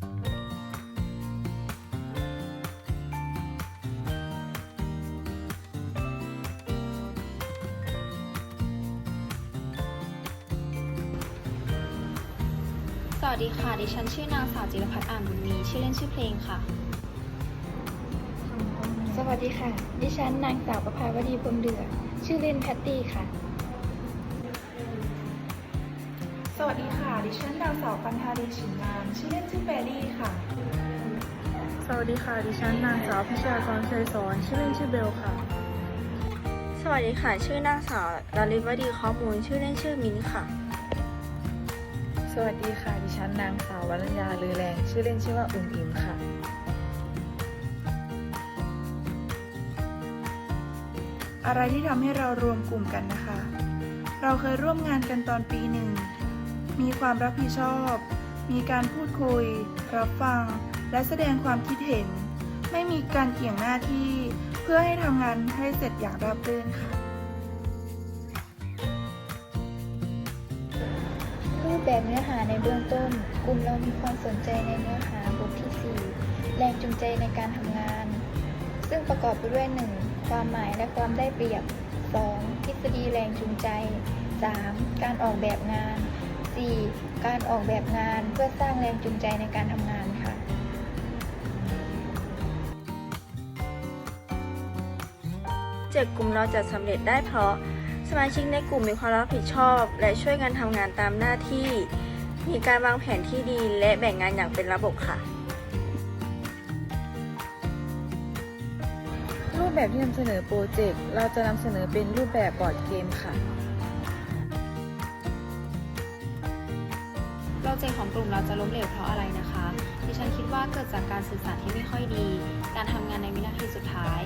สวัสดีค่ะ ดิฉันชื่อนางสาวจิรพัฒน์อ่านบุญมี ชื่อเล่นชื่อเพลงค่ะ สวัสดีค่ะ ดิฉันนางสาวประภาวดีพรมเดือ ชื่อเล่นแพตตี้ค่ะ สวัสดีค่ะ ดิฉันนางสาวปันธารีฉิมงามชื่อเล่นชื่อแปรี่ค่ะ สวัสดีค่ะ ดิฉันนางสาวพิชากรชัยสอนชื่อเล่นชื่อเบลค่ะ สวัสดีค่ะ ชื่อนางสาวดาริวดีข้อมูล ชื่อเล่นชื่อมินค่ะ สวัสดีค่ะ ดิฉันนางสาววรัญญาลือแรง ชื่อเล่นชื่อว่าอุ่มอิมค่ะอะไรที่ทำให้เรารวมกลุ่มกันนะคะ เราเคยร่วมงานกันตอนปีหนึ่ง มีความรับผิดชอบ มีการพูดคุย รับฟัง และแสดงความคิดเห็น ไม่มีการเกี่ยงหน้าที่เพื่อให้ทำงานให้เสร็จอย่างราบรื่นค่ะ รูปแบบเนื้อหาในเบื้องต้น กลุ่มเรามีความสนใจในเนื้อหาบทที่ 4 แรงจูงใจในการทำงาน ซึ่งประกอบไปด้วย 1. ความหมายและความได้เปรียบ 2. ทฤษฎีแรงจูงใจ 3. การออกแบบงาน การออกแบบงานเพื่อสร้างแรงจูงใจในการทำงานค่ะเจ็ดกลุ่มเราจะสำเร็จได้เพราะ สมาชิกในกลุ่มมีความรับผิดชอบ และช่วยกันทำงานตามหน้าที่ มีการวางแผนที่ดีและแบ่งงานอย่างเป็นระบบค่ะ รูปแบบที่นำเสนอโปรเจกต์เราจะนำเสนอเป็นรูปแบบบอร์ดเกมค่ะ เจกต์ของกลุ่มเราจะล้มเหลวเพราะอะไรนะคะ ดิฉันคิดว่าเกิดจากการสื่อสารที่ไม่ค่อยดี การทำงานในวินาทีสุดท้าย